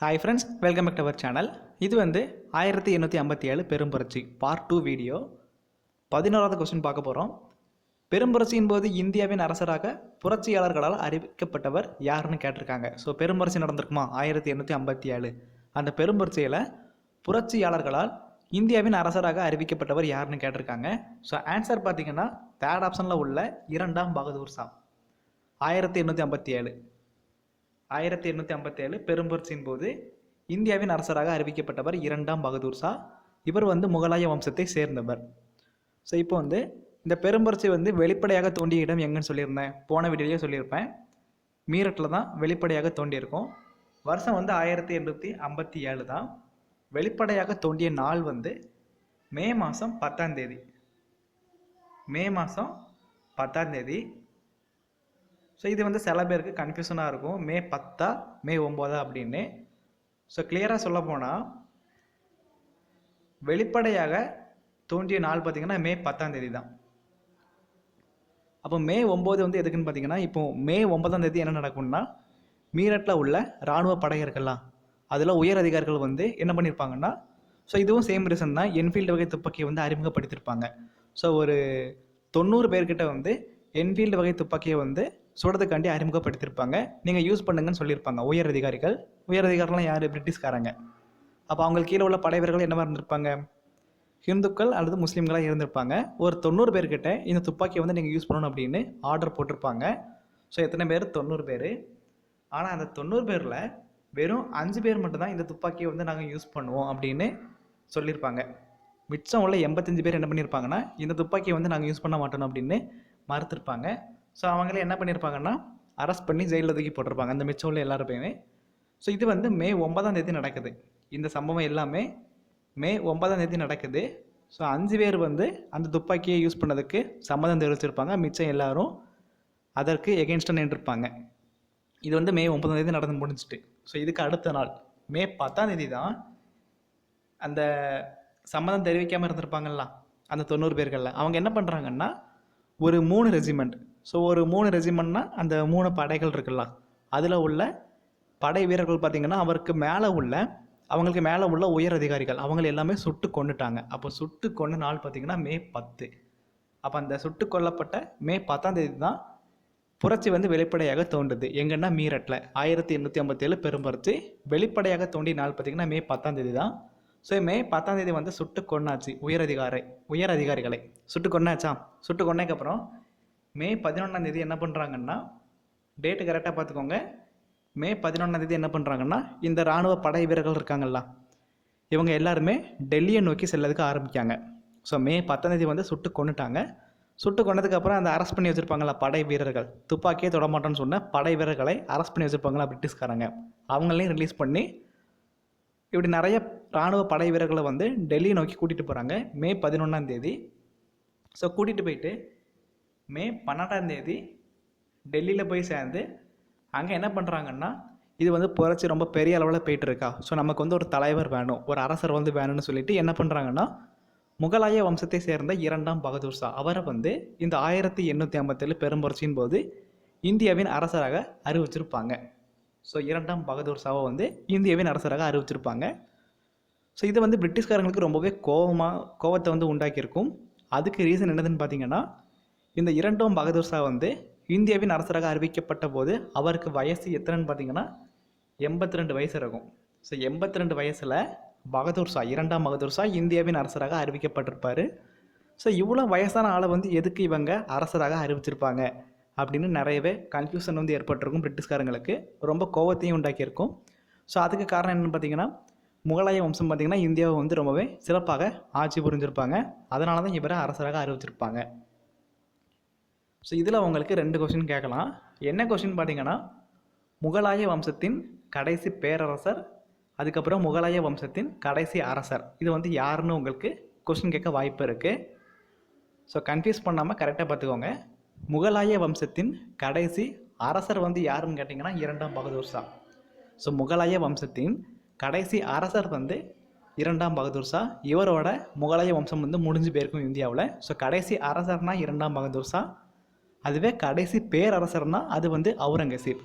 Hi friends welcome back to our channel இது வந்து ஆயிரத்தி எண்ணூற்றி ஐம்பத்தி ஏழு பெரும்புரட்சி பார்ட் டூ வீடியோ பதினோராவது கொஸ்டின் பார்க்க போகிறோம் பெரும்புரட்சியின் போது இந்தியாவின் அரசராக புரட்சியாளர்களால் அறிவிக்கப்பட்டவர் யாருன்னு கேட்டிருக்காங்க. ஸோ பெரும்புரட்சி நடந்திருக்குமா? ஆயிரத்தி எண்ணூற்றி ஐம்பத்தி ஏழு. அந்த பெரும்புரட்சியில் புரட்சியாளர்களால் இந்தியாவின் அரசராக அறிவிக்கப்பட்டவர் யாருன்னு கேட்டிருக்காங்க. ஸோ ஆன்சர் பார்த்தீங்கன்னா தேர்ட் ஆப்ஷனில் உள்ள இரண்டாம் பகதூர் சா ஆயிரத்தி எண்ணூற்றி ஐம்பத்தி ஏழு. ஆயிரத்தி எண்ணூற்றி ஐம்பத்தேழு பெரும்புரட்சியின் போது இந்தியாவின் அரசராக அறிவிக்கப்பட்டவர் இரண்டாம் பகதூர் ஷா. இவர் வந்து முகலாய வம்சத்தை சேர்ந்தவர். ஸோ இப்போ வந்து இந்த பெரும்புரட்சி வந்து வெளிப்படையாக தோண்டிய இடம் எங்கன்னு சொல்லியிருந்தேன். போன வீடியோலேயே சொல்லியிருப்பேன். மீரட்டில் தான் வெளிப்படையாக தோண்டியிருக்கோம் வருஷம் வந்து ஆயிரத்தி எண்ணூற்றி ஐம்பத்தி ஏழு தான். வெளிப்படையாக தோண்டிய நாள் வந்து மே மாதம் பத்தாம் தேதி. மே மாதம் பத்தாம் தேதி ஸோ இது வந்து சில பேருக்கு கன்ஃபியூஷனாக இருக்கும். மே பத்தா மே ஒம்போதா அப்படின்னு. ஸோ கிளியராக சொல்ல போனால் வெளிப்படையாக தோன்றிய நாள் பார்த்திங்கன்னா மே பத்தாம் தேதி தான் அப்போ மே ஒம்பது வந்து எதுக்குன்னு பார்த்தீங்கன்னா இப்போ மே ஒன்பதாம் தேதி என்ன நடக்கும்னா மீரட்டில் உள்ள இராணுவ படையர்கள்லாம் அதில் உயர் அதிகாரிகள் வந்து என்ன பண்ணியிருப்பாங்கன்னா ஸோ இதுவும் சேம் ரீசன் தான். என்ஃபீல்டு வகை துப்பாக்கியை வந்து அறிமுகப்படுத்தியிருப்பாங்க ஸோ ஒரு தொண்ணூறு பேர்கிட்ட வந்து என்ஃபீல்டு வகை துப்பாக்கியை வந்து சுடுறதுக்காண்டி அறிமுகப்படுத்தியிருப்பாங்க. நீங்கள் யூஸ் பண்ணுங்கன்னு சொல்லியிருப்பாங்க. உயர் அதிகாரிகள். உயர் அதிகாரிலாம் யார்? பிரிட்டிஷ்காரங்க. அப்போ அவங்களுக்கு கீழே உள்ள படைவீரர்கள் என்னவாக இருந்திருப்பாங்க? ஹிந்துக்கள் அல்லது முஸ்லீம்களாக இருந்திருப்பாங்க. ஒரு தொண்ணூறு பேர்கிட்ட இந்த துப்பாக்கியை வந்து நீங்கள் யூஸ் பண்ணணும் அப்படின்னு ஆர்டர் போட்டிருப்பாங்க. ஸோ எத்தனை பேர்? தொண்ணூறு பேர். ஆனால் அந்த தொண்ணூறு பேரில் வெறும் அஞ்சு பேர் மட்டும்தான் இந்த துப்பாக்கியை வந்து நாங்கள் யூஸ் பண்ணுவோம் அப்படின்னு சொல்லியிருப்பாங்க. மிச்சம் உள்ள எண்பத்தஞ்சு பேர் என்ன பண்ணியிருப்பாங்கன்னா இந்த துப்பாக்கியை வந்து நாங்கள் யூஸ் பண்ண மாட்டோம் அப்படின்னு மறுத்திருப்பாங்க. ஸோ அவங்களே என்ன பண்ணியிருப்பாங்கன்னா அரெஸ்ட் பண்ணி ஜெயிலில் தூக்கி போட்டிருப்பாங்க. அந்த மிச்சம் உள்ள எல்லாருப்பையுமே. ஸோ இது வந்து மே ஒன்பதாம் தேதி நடக்குது. இந்த சம்பவம் எல்லாமே மே ஒன்பதாம் தேதி நடக்குது. ஸோ அஞ்சு பேர் வந்து அந்த துப்பாக்கியை யூஸ் பண்ணதுக்கு சம்மதம் தெரிவிச்சிருப்பாங்க. மிச்சம் எல்லாரும் அதற்கு எகென்ஸ்டாக நின்றுருப்பாங்க இது வந்து மே ஒன்பதாம் தேதி நடந்து முடிஞ்சிட்டு. ஸோ இதுக்கு அடுத்த நாள். மே பத்தாம் தேதி தான் அந்த சம்மதம் தெரிவிக்காமல் இருந்திருப்பாங்கல்ல அந்த தொண்ணூறு பேர்களில். அவங்க என்ன பண்ணுறாங்கன்னா ஒரு மூணு ரெஜிமெண்ட் ஸோ ஒரு மூணு ரெஜிமெண்ட்னா அந்த மூணு படைகள் இருக்குல்ல. அதில் உள்ள படை வீரர்கள் பார்த்திங்கன்னா அவருக்கு மேலே உள்ள அவங்களுக்கு மேலே உள்ள உயர் அதிகாரிகள் அவங்களை எல்லாமே சுட்டு கொண்டுட்டாங்க அப்போ சுட்டு கொண்ட நாள் பார்த்திங்கன்னா மே பத்து. அப்போ அந்த சுட்டு கொல்லப்பட்ட மே பத்தாம் தேதி தான் புரட்சி வந்து வெளிப்படையாக தோன்றுது. எங்கன்னா மீரட்டில் ஆயிரத்தி எண்ணூற்றி ஐம்பத்தேழு பெரும்புரட்சி வெளிப்படையாக தோண்டிய நாள் பார்த்திங்கன்னா மே பத்தாம் தேதி தான். ஸோ மே பத்தாம் தேதி வந்து சுட்டு கொண்டாச்சு உயர் அதிகாரி உயர் அதிகாரிகளை. சுட்டு கொண்டாச்சா சுட்டு கொண்டதுக்கப்புறம் மே பதினொன்றாம் தேதி என்ன பண்ணுறாங்கன்னா டேட்டு கரெக்டாக பார்த்துக்கோங்க. மே பதினொன்றாம் தேதி என்ன பண்ணுறாங்கன்னா இந்த இராணுவ படை வீரர்கள் இருக்காங்கல்ல இவங்க எல்லாருமே டெல்லியை நோக்கி செல்லதுக்கு ஆரம்பிக்காங்க. ஸோ மே பத்தாம் தேதி வந்து சுட்டு கொண்டுட்டாங்க சுட்டு கொண்டதுக்கப்புறம் அந்த அரெஸ்ட் பண்ணி வச்சுருப்பாங்களா படை வீரர்கள். துப்பாக்கியே தொடமாட்டோன்னு சொன்ன படை வீரர்களை அரெஸ்ட் பண்ணி வச்சுருப்பாங்களா பிரிட்டிஷ்காரங்க அவங்களையும் ரிலீஸ் பண்ணி இப்படி நிறைய இராணுவ படை வீரர்களை வந்து டெல்லியை நோக்கி கூட்டிகிட்டு போகிறாங்க மே பதினொன்றாம் தேதி. ஸோ கூட்டிகிட்டு போயிட்டு மே பன்னெண்டாம் தேதி டெல்லியில் போய் சேர்ந்து அங்கே என்ன பண்ணுறாங்கன்னா இது வந்து புரட்சி ரொம்ப பெரிய அளவில் போயிட்டு இருக்கா ஸோ நமக்கு வந்து ஒரு தலைவர் வேணும் ஒரு அரசர் வந்து வேணும்னு சொல்லிட்டு என்ன பண்ணுறாங்கன்னா முகலாய வம்சத்தை சேர்ந்த இரண்டாம் பகதூர் ஷா. அவரை வந்து இந்த ஆயிரத்தி எண்ணூற்றி ஐம்பத்தேழு பெரும்புரட்சியின் போது இந்தியாவின் அரசராக அறிவிச்சிருப்பாங்க. ஸோ இரண்டாம் பகதூர் ஷாவை வந்து இந்தியாவின் அரசராக அறிவிச்சிருப்பாங்க. ஸோ இது வந்து பிரிட்டிஷ்காரங்களுக்கு ரொம்பவே கோபமாக கோபத்தை வந்து உண்டாக்கியிருக்கும். அதுக்கு ரீசன் என்னதுன்னு பார்த்தீங்கன்னா இந்த இரண்டாம் பகதூர் ஷா வந்து இந்தியாவின் அரசராக அறிவிக்கப்பட்ட போது அவருக்கு வயசு எத்தனைன்னு பார்த்தீங்கன்னா எண்பத்தி ரெண்டு வயசு இருக்கும். ஸோ எண்பத்தி ரெண்டு வயசில் பகதூர் ஷா இரண்டாம் பகதூர் ஷா இந்தியாவின் அரசராக அறிவிக்கப்பட்டிருப்பார். ஸோ இவ்வளோ வயசான ஆளை வந்து எதுக்கு இவங்க அரசராக அறிவிச்சிருப்பாங்க? அப்படின்னு நிறையவே கன்ஃபியூஷன் வந்து ஏற்பட்டிருக்கும் பிரிட்டிஷ்காரங்களுக்கு. ரொம்ப கோவத்தையும் உண்டாக்கியிருக்கும். ஸோ அதுக்கு காரணம் என்னென்னு பார்த்தீங்கன்னா முகலாய வம்சம் பார்த்திங்கன்னா இந்தியாவை வந்து ரொம்பவே சிறப்பாக ஆட்சி புரிஞ்சிருப்பாங்க. அதனால தான் இவரை அரசராக அறிவிச்சிருப்பாங்க. ஸோ இதில் உங்களுக்கு ரெண்டு கொஷின் கேட்கலாம். என்ன கொஷின் பார்த்தீங்கன்னா முகலாய வம்சத்தின் கடைசி பேரரசர் அதுக்கப்புறம் முகலாய வம்சத்தின் கடைசி அரசர். இது வந்து யாருன்னு உங்களுக்கு கொஷின் கேட்க வாய்ப்பு இருக்குது ஸோ கன்ஃபியூஸ் பண்ணாமல் கரெக்டாக பார்த்துக்கோங்க. முகலாய வம்சத்தின் கடைசி அரசர் வந்து யாருன்னு கேட்டிங்கன்னா இரண்டாம் பகதூர் ஷா. ஸோ முகலாய வம்சத்தின் கடைசி அரசர் வந்து இரண்டாம் பகதூர் ஷா. இவரோட முகலாய வம்சம் வந்து முடிஞ்சு போயிருக்கும் இந்தியாவில். ஸோ கடைசி அரசர்னால் இரண்டாம் பகதூர் ஷா. அதுவே கடைசி பேரரசர்னா அது வந்து அவுரங்கசீப்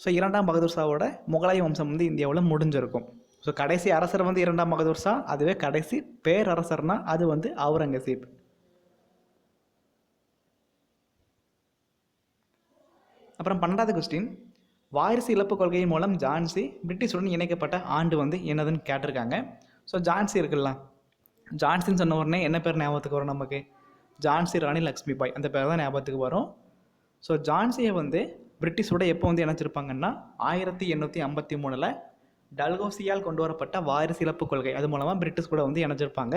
ஸோ இரண்டாம் பகதூர் ஷாவோட முகலாய வம்சம் வந்து இந்தியாவில் முடிஞ்சிருக்கும். ஸோ கடைசி அரசர் வந்து இரண்டாம் பகதூர் ஷா அதுவே கடைசி பேரரசர்னா அது வந்து அவுரங்கசீப் அப்புறம் பன்னெண்டாவது கொஸ்டின் வாரிசு இழப்பு கொள்கையின் மூலம் ஜான்சி பிரிட்டிஷுடன் இணைக்கப்பட்ட ஆண்டு வந்து என்னதுன்னு கேட்டிருக்காங்க. ஸோ ஜான்சி இருக்குல்ல? ஜான்சின்னு சொன்ன உடனே என்ன பேர் ஞாபகத்துக்கு வரும் நமக்கு? ஜான்சி ராணி லக்ஷ்மி பாய். அந்த பேர் தான் ஞாபகத்துக்கு வரும். ஸோ ஜான்சியை வந்து பிரிட்டிஷோட எப்போ வந்து இணைச்சிருப்பாங்கன்னா ஆயிரத்தி எண்ணூற்றி ஐம்பத்தி மூணில் டல்கோசியால் கொண்டு வரப்பட்ட வாரிசு இழப்பு கொள்கை. அது மூலமாக பிரிட்டிஷ் கூட வந்து இணைச்சிருப்பாங்க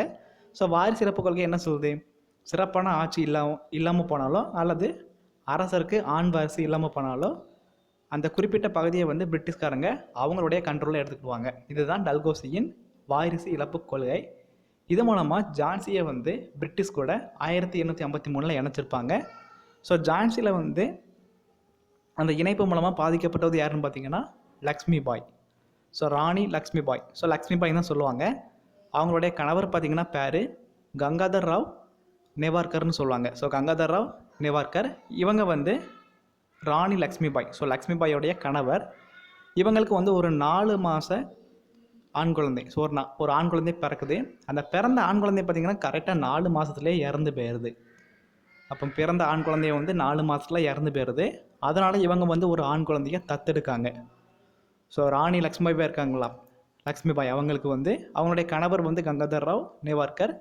ஸோ வாரிசு இழப்பு கொள்கை என்ன சொல்லுது? சிறப்பான ஆட்சி இல்லாம இல்லாமல் போனாலோ அல்லது அரசருக்கு ஆண் வாரிசு இல்லாமல் போனாலோ அந்த குறிப்பிட்ட பகுதியை வந்து பிரிட்டிஷ்காரங்க அவங்களுடைய கண்ட்ரோலில் எடுத்துக்கிடுவாங்க. இதுதான் டல்கோசியின் வாரிசு இழப்பு கொள்கை. இது மூலமாக ஜான்சியை வந்து பிரிட்டிஷ் கூட ஆயிரத்தி எண்ணூற்றி ஐம்பத்தி மூணில் இணைச்சிருப்பாங்க. ஸோ ஜான்சியில் வந்து அந்த இணைப்பு மூலமாக பாதிக்கப்பட்டது யாருன்னு பார்த்தீங்கன்னா லக்ஷ்மி பாய் ஸோ ராணி லக்ஷ்மி பாய் ஸோ லக்ஷ்மி பாய் தான் சொல்லுவாங்க. அவங்களுடைய கணவர் பார்த்திங்கன்னா பேர் கங்காதர் ராவ் நெவார்கர்னு சொல்லுவாங்க. ஸோ கங்காதர் ராவ் நெவார்கர் இவங்க வந்து ராணி லக்ஷ்மி பாய் ஸோ லக்ஷ்மி பாயோடைய கணவர். இவங்களுக்கு வந்து ஒரு நாலு மாத ஆண் குழந்தை ஸோ ஒரு ஒரு ஆண் குழந்தை பிறக்குது. அந்த பிறந்த ஆண் குழந்தை பார்த்தீங்கன்னா கரெக்டாக நாலு மாதத்துலேயே இறந்து போயிடுது அப்போ பிறந்த ஆண் குழந்தைய வந்து நாலு மாதத்துல இறந்து போயிடுது அதனால் இவங்க வந்து ஒரு ஆண் குழந்தைய தத்தெடுக்காங்க. ஸோ ராணி லக்ஷ்மிபாய் இருக்காங்களா? லக்ஷ்மிபாய் அவங்களுக்கு வந்து அவங்களுடைய கணவர் வந்து கங்காதர் ராவ் நேவார்கர்.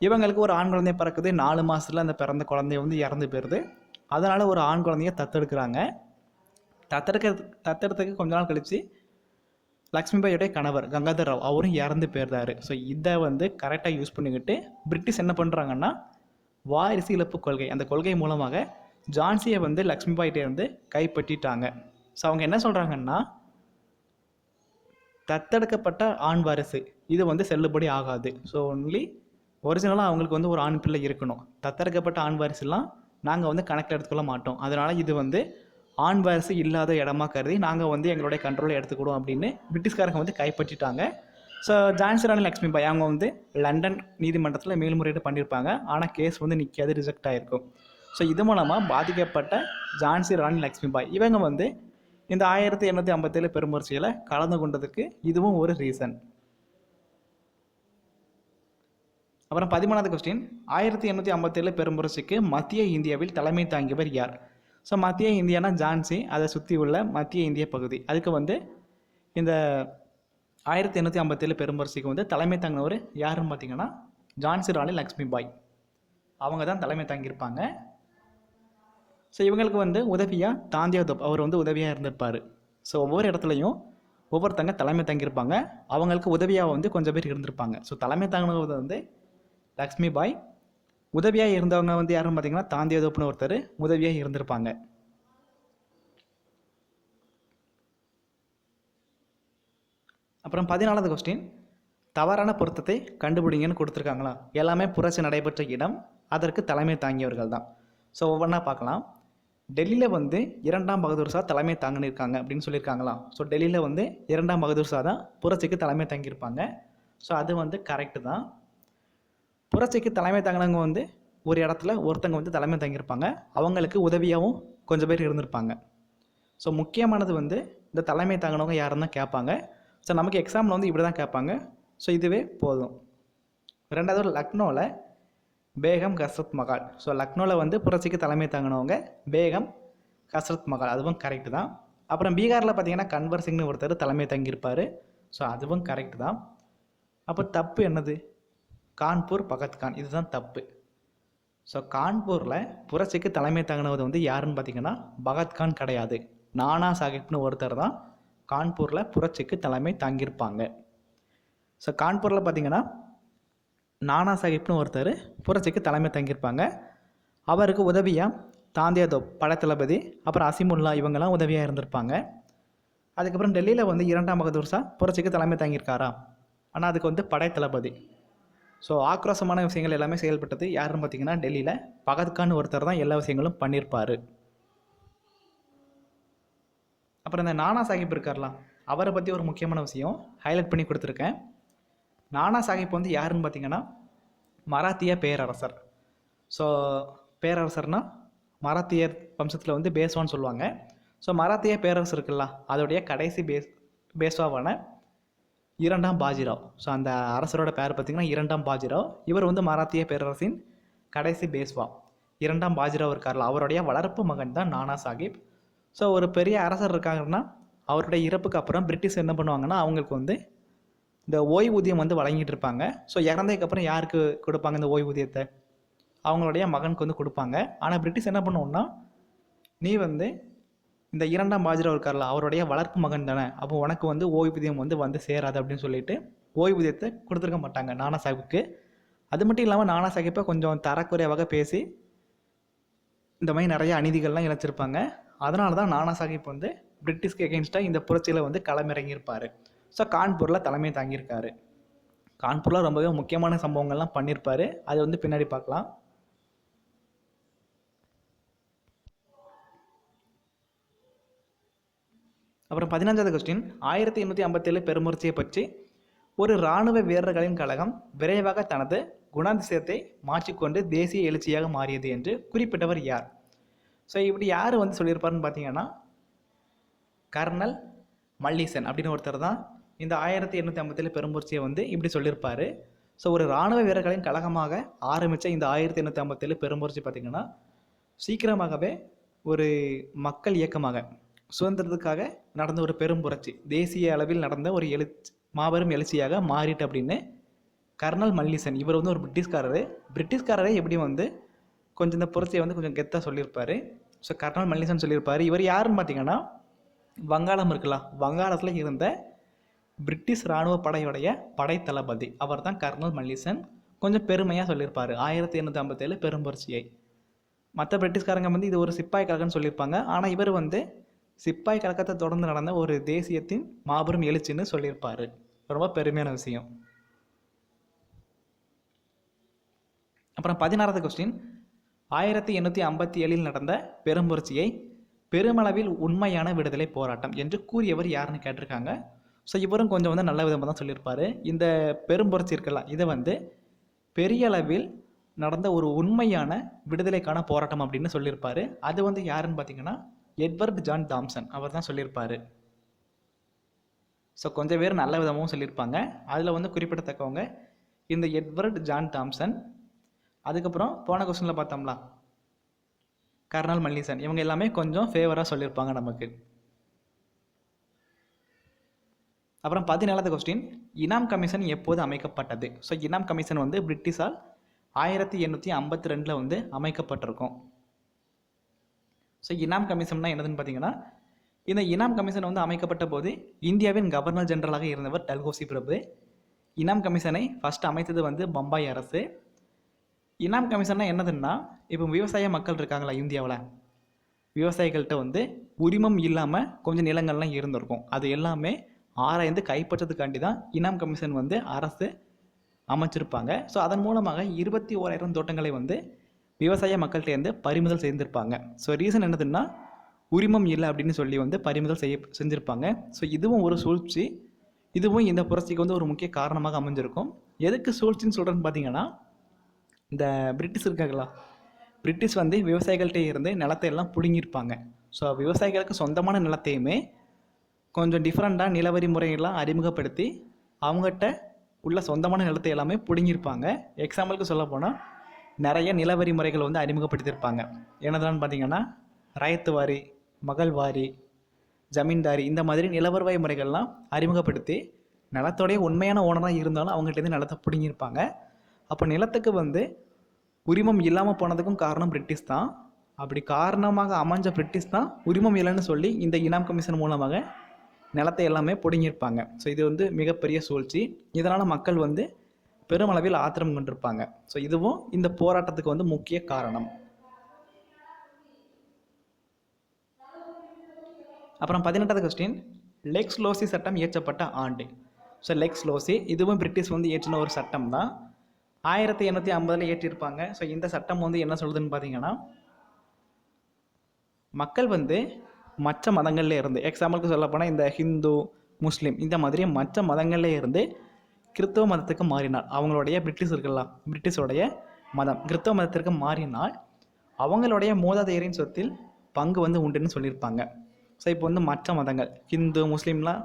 இவங்களுக்கு ஒரு ஆண் குழந்தை பிறக்குது. நாலு மாதத்துல அந்த பிறந்த குழந்தைய வந்து இறந்து போயிடுது அதனால் ஒரு ஆண் குழந்தைய தத்தெடுக்கிறாங்க. தத்தெடுக்க தத்தெடுத்துக்கு கொஞ்ச நாள் கழித்து லக்ஷ்மிபாயோடைய கணவர் கங்காதர் ராவ் அவரும் இறந்து போயிருந்தார் ஸோ இதை வந்து கரெக்டாக யூஸ் பண்ணிக்கிட்டு பிரிட்டிஷ் என்ன பண்ணுறாங்கன்னா வாரிசு இழப்பு கொள்கை அந்த கொள்கை மூலமாக ஜான்சியை வந்து லக்ஷ்மிபாயிட்டே இருந்து கைப்பற்றிட்டாங்க. ஸோ அவங்க என்ன சொல்கிறாங்கன்னா தத்தெடுக்கப்பட்ட ஆண் வாரிசு இது வந்து செல்லுபடி ஆகாது. ஸோ ஒன்லி ஒரிஜினலாக அவங்களுக்கு வந்து ஒரு ஆண் பிள்ளை இருக்கணும். தத்தெடுக்கப்பட்ட ஆண் வாரிசுலாம் நாங்கள் வந்து கணக்கில் எடுத்துக்கொள்ள மாட்டோம். அதனால் இது வந்து ஆண் வாரிசு இல்லாத இடமா கருதி நாங்கள் வந்து எங்களுடைய கண்ட்ரோலை எடுத்துக்கிடுவோம் அப்படின்னு பிரிட்டிஷ்காரங்க வந்து கைப்பற்றிட்டாங்க. ஸோ ஜான்சி ராணி லக்ஷ்மி பாய் அவங்க வந்து லண்டன் நீதிமன்றத்தில் மேல்முறையீடு பண்ணியிருப்பாங்க. ஆனால் கேஸ் வந்து நிற்காது ரிஜெக்ட் ஆகிருக்கும் ஸோ இது மூலமாக பாதிக்கப்பட்ட ஜான்சி ராணி லக்ஷ்மி பாய். இவங்க வந்து இந்த ஆயிரத்தி எண்ணூற்றி ஐம்பத்தேழு பெருமுயற்சியில் கலந்து கொண்டதுக்கு இதுவும் ஒரு ரீசன் அப்புறம் பதிமூணாவது கொஸ்டின் ஆயிரத்தி எண்ணூற்றி ஐம்பத்தேழு பெரும்புரட்சிக்கு மத்திய இந்தியாவில் தலைமை தாங்கியவர் யார்? ஸோ மத்திய இந்தியானா ஜான்சி அதை சுற்றி உள்ள மத்திய இந்திய பகுதி. அதுக்கு வந்து இந்த ஆயிரத்தி எண்ணூற்றி ஐம்பத்தேழு பெரும்புரட்சிக்கு வந்து தலைமை தாங்கினவர் யாருன்னு பார்த்தீங்கன்னா ஜான்சி ராணி லக்ஷ்மி பாய். அவங்க தான் தலைமை தாங்கியிருப்பாங்க. ஸோ இவங்களுக்கு வந்து உதவியாக தாந்தியா தோப் அவர் வந்து உதவியாக இருந்திருப்பார். ஸோ ஒவ்வொரு இடத்துலையும் ஒவ்வொருத்தங்க தலைமை தங்கியிருப்பாங்க. அவங்களுக்கு உதவியாக வந்து கொஞ்சம் பேர் இருந்திருப்பாங்க. ஸோ தலைமை தாங்கினது வந்து லக்ஷ்மி பாய் உதவியாக இருந்தவங்க வந்து யாருன்னு பார்த்தீங்கன்னா தாந்தியா ஒருத்தர் உதவியாக இருந்திருப்பாங்க. அப்புறம் பதினாலாவது கொஸ்டின் தவறான பொருத்தத்தை கண்டுபிடிங்கன்னு கொடுத்துருக்காங்களா? எல்லாமே புரட்சி நடைபெற்ற இடம். அதற்கு தலைமை தாங்கியவர்கள் தான். ஸோ ஒவ்வொன்றா பார்க்கலாம். டெல்லியில் வந்து இரண்டாம் பகதூர் ஷா தலைமை தாங்கினிருக்காங்க அப்படின்னு சொல்லியிருக்காங்களா? ஸோ டெல்லியில் வந்து இரண்டாம் பகதூர் ஷா தான் புரட்சிக்கு தலைமை தாங்கியிருப்பாங்க. ஸோ அது வந்து கரெக்டு தான். புரட்சிக்கு தலைமை தாங்கினவங்க வந்து ஒரு இடத்துல ஒருத்தங்க வந்து தலைமை தங்கியிருப்பாங்க. அவங்களுக்கு உதவியாகவும் கொஞ்சம் பேர் இருந்திருப்பாங்க. ஸோ முக்கியமானது வந்து இந்த தலைமை தாங்கினவங்க யாருன்னு தான் கேட்பாங்க. ஸோ நமக்கு எக்ஸாமில் வந்து இப்படி தான் கேட்பாங்க. ஸோ இதுவே போதும். ரெண்டாவது ஒரு லக்னோவில் பேகம் கசரத் மகால். ஸோ லக்னோவில் வந்து புரட்சிக்கு தலைமை தாங்கினவங்க பேகம் கசரத் மகால். அதுவும் கரெக்டு தான். அப்புறம் பீகாரில் பார்த்தீங்கன்னா கன்வர் சிங்னு ஒருத்தர் தலைமை தங்கியிருப்பார். ஸோ அதுவும் கரெக்டு தான். அப்போ தப்பு என்னது? கான்பூர் பகத்கான் இதுதான் தப்பு. ஸோ கான்பூரில் புரட்சிக்கு தலைமை தாங்கினது வந்து யாருன்னு பார்த்தீங்கன்னா பகத்கான் கிடையாது. நானா சாஹிப்னு ஒருத்தர் தான் கான்பூரில் புரட்சிக்கு தலைமை தாங்கியிருப்பாங்க. ஸோ கான்பூரில் பார்த்தீங்கன்னா நானா சாஹிப்னு ஒருத்தர் புரட்சிக்கு தலைமை தங்கியிருப்பாங்க. அவருக்கு உதவியாக தாந்தியா தோப் படைத்தளபதி அப்புறம் அசிமுல்லா இவங்கெல்லாம் உதவியாக இருந்திருப்பாங்க. அதுக்கப்புறம் டெல்லியில் வந்து இரண்டாம் பகதூர் சா புரட்சிக்கு தலைமை தாங்கியிருக்காரா? ஆனால் அதுக்கு வந்து படைத்தளபதி. ஸோ ஆக்ரோஷமான விஷயங்கள் எல்லாமே செயல்பட்டது யாருன்னு பார்த்தீங்கன்னா டெல்லியில் பகத்கான் ஒருத்தர் தான் எல்லா விஷயங்களும் பண்ணியிருப்பார். அப்புறம் இந்த நானா சாஹிப் இருக்கார்லாம் அவரை பற்றி ஒரு முக்கியமான விஷயம் ஹைலைட் பண்ணி கொடுத்துருக்கேன். நானா சாஹிப் வந்து யாருன்னு பார்த்தீங்கன்னா மராத்திய பேரரசர். ஸோ பேரரசர்னா மராத்தியர் வம்சத்தில் வந்து பேஸ்வான்னு சொல்லுவாங்க. ஸோ மராத்திய பேரரசு இருக்குல்ல அதோடைய கடைசி பேஸ் பேஸ்வாவான இரண்டாம் பாஜிராவ். ஸோ அந்த அரசரோட பேர் பார்த்திங்கன்னா இரண்டாம் பாஜிராவ். இவர் வந்து மராத்திய பேரரசின் கடைசி பேஸ்வா. இரண்டாம் பாஜிராவ் இருக்கார்ல அவருடைய வளர்ப்பு மகன் தான் நானா சாஹிப். ஸோ ஒரு பெரிய அரசர் இருக்காங்கன்னா அவருடைய இறப்புக்கு அப்புறம் பிரிட்டிஷ் என்ன பண்ணுவாங்கன்னா அவங்களுக்கு வந்து இந்த ஓய்வூதியம் வந்து வழங்கிட்டு இருப்பாங்க. ஸோ இறந்ததுக்கப்புறம் யாருக்கு கொடுப்பாங்க இந்த ஓய்வூதியத்தை? அவங்களுடைய மகனுக்கு வந்து கொடுப்பாங்க. ஆனால் பிரிட்டிஷ் என்ன பண்ணுவோம்னா நீ வந்து இந்த இரண்டாம் பாஜிராவ் இருக்கார்ல அவருடைய வளர்ப்பு மகன் தானே. அப்போ உனக்கு வந்து ஓய்வூதியம் வந்து வந்து சேராது அப்படின்னு சொல்லிட்டு ஓய்வூதியத்தை கொடுத்துருக்க மாட்டாங்க நானா சாஹிப்புக்கு. அது மட்டும் இல்லாமல் நானா சாஹிப்பை கொஞ்சம் தரக்குறைவாக பேசி இந்த மாதிரி நிறைய அநீதிகள்லாம் இழைச்சிருப்பாங்க. அதனால தான் நானா சாஹிப் வந்து பிரிட்டிஷ்க்கு எகென்ஸ்டாக இந்த புரட்சியில் வந்து களமிறங்கியிருப்பார். ஸோ கான்பூரில் தலைமை தாங்கியிருக்காரு. கான்பூரில் ரொம்பவே முக்கியமான சம்பவங்கள்லாம் பண்ணியிருப்பார். அது வந்து பின்னாடி பார்க்கலாம். அப்புறம் பதினஞ்சாவது கொஸ்டின் ஆயிரத்தி எண்ணூற்றி ஐம்பத்தேழு பெருமுயற்சியை பற்றி ஒரு இராணுவ வீரர்களின் கழகம் விரைவாக தனது குணாதிசயத்தை மாற்றிக்கொண்டு தேசிய எழுச்சியாக மாறியது என்று குறிப்பிட்டவர் யார்? ஸோ இப்படி யார் வந்து சொல்லியிருப்பாருன்னு பார்த்தீங்கன்னா கர்னல் மல்லீசன் அப்படின்னு ஒருத்தர் தான் இந்த ஆயிரத்தி எண்ணூற்றி ஐம்பத்தேழு பெருமூர்ச்சியை வந்து இப்படி சொல்லியிருப்பார். ஸோ ஒரு இராணுவ வீரர்களின் கழகமாக ஆரம்பித்த இந்த ஆயிரத்தி எண்ணூற்றி ஐம்பத்தேழு பெருமூர்ச்சி பார்த்திங்கன்னா சீக்கிரமாகவே ஒரு மக்கள் இயக்கமாக சுதந்திரத்துக்காக நடந்த ஒரு பெரும் புரட்சி. தேசிய அளவில் நடந்த ஒரு எழுச்சி மாபெரும் எழுச்சியாக மாறிட்டு அப்படின்னு கர்னல் மல்லீசன் இவர் வந்து ஒரு பிரிட்டிஷ்காரரு. பிரிட்டிஷ்காரரே எப்படி வந்து கொஞ்சம் இந்த புரட்சியை வந்து கொஞ்சம் கெத்தாக சொல்லியிருப்பார்? ஸோ கர்னல் மல்லீசன் சொல்லியிருப்பார். இவர் யாருன்னு பார்த்தீங்கன்னா வங்காளம் இருக்குல்ல வங்காளத்தில் இருந்த பிரிட்டிஷ் இராணுவ படையுடைய படை தளபதி. அவர் தான் கர்னல் மல்லீசன். கொஞ்சம் பெருமையாக சொல்லியிருப்பார். ஆயிரத்தி எண்ணூற்றி ஐம்பத்தேழு பெரும்புரட்சியை மற்ற பிரிட்டிஷ்காரங்க வந்து இது ஒரு சிப்பாய் கழகம்னு சொல்லியிருப்பாங்க. ஆனால் இவர் வந்து சிப்பாய் கலக்கத்தை தொடர்ந்து நடந்த ஒரு தேசியத்தின் மாபெரும் எழுச்சின்னு சொல்லியிருப்பார். ரொம்ப பெருமையான விஷயம். அப்புறம் பதினாறாவது கொஸ்டின் ஆயிரத்தி எண்ணூற்றி ஐம்பத்தி ஏழில் நடந்த பெரும்புரட்சியை பெருமளவில் உண்மையான விடுதலை போராட்டம் என்று கூறியவர் யாருன்னு கேட்டிருக்காங்க. ஸோ இவரும் கொஞ்சம் வந்து நல்ல விதமாக தான் சொல்லியிருப்பார். இந்த பெரும்புரட்சி இருக்கலாம். இதை வந்து பெரிய அளவில் நடந்த ஒரு உண்மையான விடுதலைக்கான போராட்டம் அப்படின்னு சொல்லியிருப்பார். அது வந்து யாருன்னு பார்த்தீங்கன்னா எட்வர்ட் ஜான் தாம்சன் அவர் தான் சொல்லியிருப்பார். ஸோ கொஞ்சம் பேர் நல்ல விதமாகவும் சொல்லியிருப்பாங்க. அதில் வந்து குறிப்பிடத்தக்கவங்க இந்த எட்வர்ட் ஜான் தாம்சன் அதுக்கப்புறம் போன கொஸ்டினில் பார்த்தோம்ல கர்னல் மல்லிசன். இவங்க எல்லாமே கொஞ்சம் ஃபேவராக சொல்லியிருப்பாங்க நமக்கு. அப்புறம் பதினேழாவது கொஸ்டின் இனாம் கமிஷன் எப்போது அமைக்கப்பட்டது? ஸோ இனாம் கமிஷன் வந்து பிரிட்டிஷால் ஆயிரத்தி எண்ணூற்றி ஐம்பத்தி ரெண்டில் வந்து அமைக்கப்பட்டிருக்கும். ஸோ இனாம் கமிஷன்னா என்னதுன்னு பார்த்தீங்கன்னா இந்த இனாம் கமிஷன் வந்து அமைக்கப்பட்ட போது இந்தியாவின் கவர்னர் ஜெனரலாக இருந்தவர் டல்ஹோசி பிரபு. இனாம் கமிஷனை ஃபஸ்ட் அமைத்தது வந்து பம்பாய் அரசு. இனாம் கமிஷன்னா என்னதுன்னா இப்போ விவசாய மக்கள் இருக்காங்களா இந்தியாவில்? விவசாயிகள்கிட்ட வந்து உரிமம் இல்லாமல் கொஞ்சம் நிலங்கள்லாம் இருந்திருக்கும். அது எல்லாமே ஆராய்ந்து கைப்பற்றதுக்காண்டி தான் இனாம் கமிஷன் வந்து அரசு அமைச்சிருப்பாங்க. ஸோ அதன் மூலமாக இருபத்தி ஓராயிரம் தோட்டங்களை வந்து விவசாய மக்கள்கிட்டேருந்து பறிமுதல் செய்திருப்பாங்க. ஸோ ரீசன் என்னதுன்னா உரிமம் இல்லை அப்படின்னு சொல்லி வந்து பறிமுதல் செய்ய செஞ்சுருப்பாங்க. ஸோ இதுவும் ஒரு சூழ்ச்சி. இதுவும் இந்த புரட்சிக்கு வந்து ஒரு முக்கிய காரணமாக அமைஞ்சிருக்கும். எதுக்கு சூழ்ச்சின்னு சொல்கிறேன்னு பார்த்தீங்கன்னா இந்த பிரிட்டிஷ் இருக்காங்களா? பிரிட்டிஷ் வந்து விவசாயிகள்கிட்ட இருந்து நிலத்தை எல்லாம் பிடுங்கியிருப்பாங்க. ஸோ விவசாயிகளுக்கு சொந்தமான நிலத்தையுமே கொஞ்சம் டிஃப்ரெண்ட்டாக நிலவரி முறையெல்லாம் அறிமுகப்படுத்தி அவங்ககிட்ட உள்ள சொந்தமான நிலத்தை எல்லாமே பிடுங்கியிருப்பாங்க. எக்ஸாம்பிளுக்கு சொல்ல போனால் நிறைய நிலவரி முறைகள் வந்து அறிமுகப்படுத்தியிருப்பாங்க. என்னதான்னு பார்த்தீங்கன்னா ரயத்து வாரி மகள் வாரி ஜமீன்தாரி இந்த மாதிரி நிலவரவாய் முறைகள்லாம் அறிமுகப்படுத்தி நிலத்தோடைய உண்மையான ஓனராக இருந்தாலும் அவங்ககிட்டேருந்து நிலத்தை பிடுங்கியிருப்பாங்க. அப்போ நிலத்துக்கு வந்து உரிமம் இல்லாமல் போனதுக்கும் காரணம் பிரிட்டிஷ் தான். அப்படி காரணமாக அமைஞ்ச பிரிட்டிஷ் தான் உரிமம் இல்லைன்னு சொல்லி இந்த இனாம் கமிஷன் மூலமாக நிலத்தை எல்லாமே பிடுங்கியிருப்பாங்க. ஸோ இது வந்து மிகப்பெரிய சூழ்ச்சி. இதனால் மக்கள் வந்து பெருமளவில் ஆத்திரம் கொண்டிருப்பாங்க. ஸோ இதுவும் இந்த போராட்டத்துக்கு வந்து முக்கிய காரணம். அப்புறம் பதினெட்டாவது கொஸ்டின் லெக்ஸ் லோசி சட்டம் இயற்றப்பட்ட ஆண்டு. ஸோ லெக்ஸ் லோசி இதுவும் பிரிட்டிஷ் வந்து இயற்றின ஒரு சட்டம் தான். ஆயிரத்தி எண்ணூற்றி ஐம்பதில் ஏற்றியிருப்பாங்க ஸோ இந்த சட்டம் வந்து என்ன சொல்லுதுன்னு பார்த்தீங்கன்னா மக்கள் வந்து மற்ற மதங்கள்ல இருந்து எக்ஸாம்பிளுக்கு சொல்லப்போனால் இந்த ஹிந்து முஸ்லீம் இந்த மாதிரி மற்ற மதங்கள்ல இருந்து கிறித்தவ மதத்துக்கு மாறினார் அவங்களுடைய பிரிட்டிஷ் இருக்கலாம் பிரிட்டிஷோடைய மதம். கிறிஸ்தவ மதத்திற்கு மாறினால் அவங்களுடைய மூதாதையரின் சொத்தில் பங்கு வந்து உண்டுன்னு சொல்லியிருப்பாங்க. ஸோ இப்போ வந்து மற்ற மதங்கள் ஹிந்து முஸ்லீம்லாம்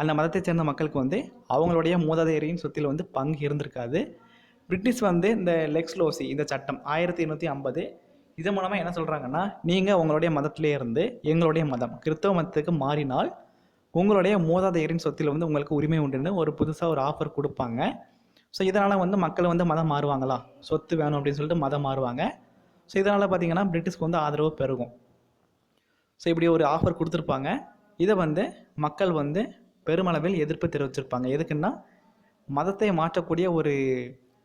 அந்த மதத்தை சேர்ந்த மக்களுக்கு வந்து அவங்களுடைய மூதாதையரின் சொத்தில் வந்து பங்கு இருந்திருக்காது. பிரிட்டிஷ் வந்து இந்த லெக்ஸ்லோசி இந்த சட்டம் ஆயிரத்தி எண்ணூற்றி ஐம்பது இது மூலமாக என்ன சொல்கிறாங்கன்னா நீங்கள் உங்களுடைய மதத்திலே இருந்து எங்களுடைய மதம் கிறிஸ்தவ மதத்துக்கு மாறினால் உங்களுடைய மூதாதையரின் சொத்தில் வந்து உங்களுக்கு உரிமை உண்டுன்னு ஒரு புதுசாக ஒரு ஆஃபர் கொடுப்பாங்க. ஸோ இதனால் வந்து மக்கள் வந்து மதம் மாறுவாங்களா? சொத்து வேணும் அப்படின்னு சொல்லிட்டு மதம் மாறுவாங்க. ஸோ இதனால் பார்த்தீங்கன்னா பிரிட்டிஷ்க்கு வந்து ஆதரவு பெருகும். ஸோ இப்படி ஒரு ஆஃபர் கொடுத்துருப்பாங்க. இதை வந்து மக்கள் வந்து பெருமளவில் எதிர்ப்பு தெரிவிச்சிருப்பாங்க. எதுக்குன்னா மதத்தை மாற்றக்கூடிய ஒரு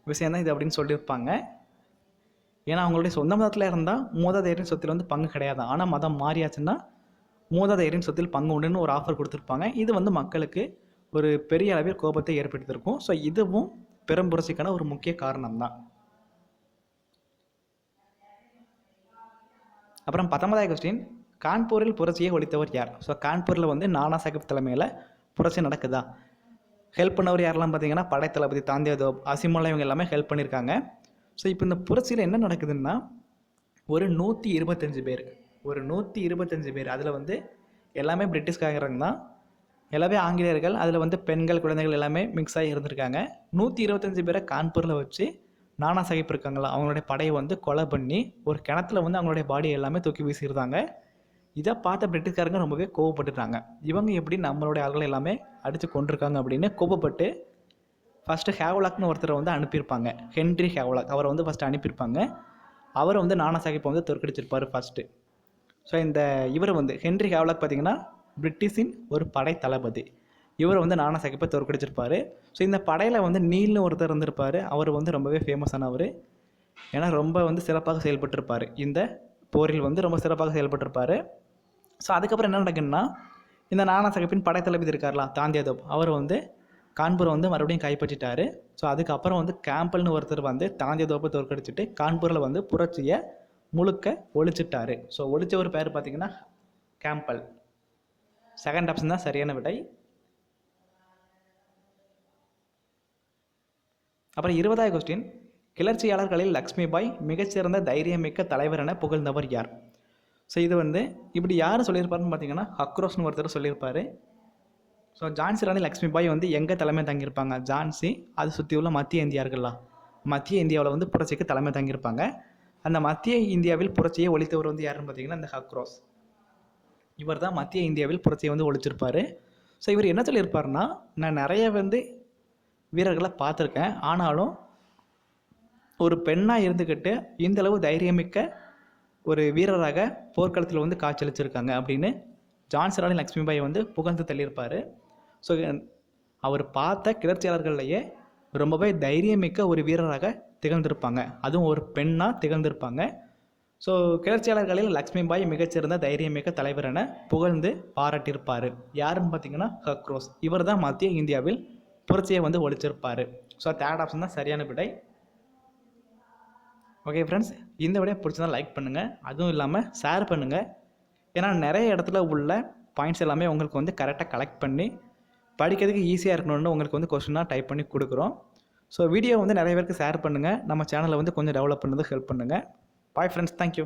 விஷயந்தான் இது அப்படின்னு சொல்லியிருப்பாங்க. ஏன்னா அவங்களுடைய சொந்த மதத்தில் இருந்தால் மூதாதையரின் சொத்தில் வந்து பங்கு கிடையாது. ஆனால் மதம் மாறியாச்சுன்னா மூதாதையரின் சொத்தில் பங்கு உண்டுன்னு ஒரு ஆஃபர் கொடுத்துருப்பாங்க. இது வந்து மக்களுக்கு ஒரு பெரிய அளவில் கோபத்தை ஏற்படுத்தியிருக்கும். ஸோ இதுவும் பெரும்புரட்சிக்கான ஒரு முக்கிய காரணம் தான் அப்புறம் பத்தொன்பதாவது கொஸ்டின் கான்பூரில் புரட்சியை ஒழித்தவர் யார்? ஸோ கான்பூரில் வந்து நானா சாஹிப் தலைமையில் புரட்சி நடக்குதா? ஹெல்ப் பண்ணவர் யாரெல்லாம் பார்த்தீங்கன்னா படைத்தளபதி தாந்தியதோ தாந்தியாதோப் இவங்க எல்லாமே ஹெல்ப் பண்ணியிருக்காங்க. ஸோ இப்போ இந்த புரட்சியில் என்ன நடக்குதுன்னா ஒரு நூற்றி இருபத்தஞ்சு பேர் ஒரு நூற்றி இருபத்தஞ்சு பேர். அதில் வந்து எல்லாமே பிரிட்டிஷ்காரங்க தான். எல்லாமே ஆங்கிலேயர்கள். அதில் வந்து பெண்கள் குழந்தைகள் எல்லாமே மிக்ஸ் ஆகி இருந்திருக்காங்க. நூற்றி இருபத்தஞ்சு பேரை கான்பூரில் வச்சு நானா சாஹிப் இருக்காங்களா அவங்களுடைய படையை வந்து கொலை பண்ணி ஒரு கிணத்துல வந்து அவங்களுடைய பாடி எல்லாமே தூக்கி வீசியிருந்தாங்க. இதை பார்த்த பிரிட்டிஷ்காரங்க ரொம்பவே கோவப்பட்டுட்டாங்க. இவங்க எப்படி நம்மளுடைய ஆள்கள் எல்லாமே அடித்து கொண்டிருக்காங்க அப்படின்னு கோபப்பட்டு ஃபஸ்ட்டு ஹேவ்லாக்னு ஒருத்தரை வந்து அனுப்பியிருப்பாங்க. Henry Havelock. அவரை வந்து ஃபஸ்ட்டு அனுப்பியிருப்பாங்க. அவரை வந்து நானா சாஹிப்பை வந்து தோற்கடிச்சிருப்பார் ஃபஸ்ட்டு ஸோ இந்த இவர் வந்து ஹென்ரி ஹேவ்லாக் பார்த்தீங்கன்னா பிரிட்டிஷின் ஒரு படை தளபதி. இவர் வந்து நானா சகிப்பை தோற்கடிச்சிருப்பார். ஸோ இந்த படையில் வந்து நீல்னு ஒருத்தர் இருந்திருப்பார். அவர் வந்து ரொம்பவே ஃபேமஸானவர் ஏன்னா ரொம்ப வந்து சிறப்பாக செயல்பட்டிருப்பார். இந்த போரில் வந்து ரொம்ப சிறப்பாக செயல்பட்டிருப்பார். ஸோ அதுக்கப்புறம் என்ன நடக்குன்னா இந்த நானா சகிப்பின் படை தளபதி இருக்கார்லாம் தாந்தியாதோப் அவர் வந்து கான்பூரை வந்து மறுபடியும் கைப்பற்றிட்டார். ஸோ அதுக்கப்புறம் வந்து கேம்பல்னு ஒருத்தர் வந்து தாந்தியாதோப்பை தோற்கடிச்சிட்டு கான்பூரில் வந்து புரட்சியை முழுக்க ஒழிச்சிட்டாரு. ஸோ ஒழிச்சவர் பேர் பார்த்தீங்கன்னா கேம்பல் செகண்ட் ஆப்ஷன் தான் சரியான விடை. அப்புறம் இருபதாவது கொஸ்டின் கிளர்ச்சியாளர்களில் லக்ஷ்மிபாய் மிகச்சிறந்த தைரியமிக்க தலைவர் என புகழ்ந்தவர் யார்? ஸோ இது வந்து இப்படி யார் சொல்லியிருப்பாருன்னு பார்த்தீங்கன்னா ஹக்ரோஸ்னு ஒருத்தர் சொல்லியிருப்பார். ஸோ ஜான்சி ராணி லக்ஷ்மிபாய் வந்து எங்கே தலைமை தங்கியிருப்பாங்க? ஜான்சி அது சுற்றி உள்ள மத்திய இந்தியார்கள்லாம். மத்திய இந்தியாவில் வந்து புரட்சிக்கு தலைமை தங்கியிருப்பாங்க. அந்த மத்திய இந்தியாவில் புரட்சியை ஒழித்தவர் வந்து யாருன்னு பார்த்தீங்கன்னா அந்த ஹக்ரோஸ் இவர் தான் மத்திய இந்தியாவில் புரட்சியை வந்து ஒழிச்சிருப்பார். ஸோ இவர் என்ன சொல்லியிருப்பாருன்னா நான் நிறைய வந்து வீரர்களை பார்த்துருக்கேன். ஆனாலும் ஒரு பெண்ணாக இருந்துக்கிட்டு இந்தளவு தைரியமிக்க ஒரு வீரராக போர்க்களத்தில் வந்து காட்சியளிச்சிருக்காங்க அப்படின்னு ஜான்சராணி லக்ஷ்மிபாய் வந்து புகழ்ந்து தள்ளியிருப்பார். ஸோ அவர் பார்த்த கிளர்ச்சியாளர்கள்லையே ரொம்பவே தைரியமிக்க ஒரு வீரராக திகழ்ந்திருப்பாங்க. அதுவும் ஒரு பெண்ணாக திகழ்ந்திருப்பாங்க. ஸோ கிளர்ச்சியாளர்களில் லக்ஷ்மிபாய் மிகச்சிறந்த தைரியமிக்க தலைவர் என புகழ்ந்து பாராட்டியிருப்பார். யாருன்னு பார்த்தீங்கன்னா ஹக்ரோஸ். இவர் தான் மத்திய இந்தியாவில் புரட்சியை வந்து ஒழிச்சிருப்பார். ஸோ தேர்ட் ஆப்ஷன் தான் சரியான விடை. ஓகே ஃப்ரெண்ட்ஸ் இந்த விடையை பிடிச்சதா லைக் பண்ணுங்கள் அதுவும் இல்லாமல் ஷேர் பண்ணுங்கள் ஏன்னா நிறைய இடத்துல உள்ள பாயிண்ட்ஸ் எல்லாமே உங்களுக்கு வந்து கரெக்டாக கலெக்ட் பண்ணி படிக்கிறதுக்கு ஈஸியாக இருக்கணும்னு உங்களுக்கு வந்து கொஸ்டினாக டைப் பண்ணி கொடுக்குறோம். ஸோ வீடியோ வந்து நிறைய பேருக்கு ஷேர் பண்ணுங்கள் நம்ம சேனலை வந்து கொஞ்சம் டெவலப் பண்ணுறதுக்கு ஹெல்ப் பண்ணுங்கள் பாய் ஃப்ரெண்ட்ஸ் தேங்க்யூ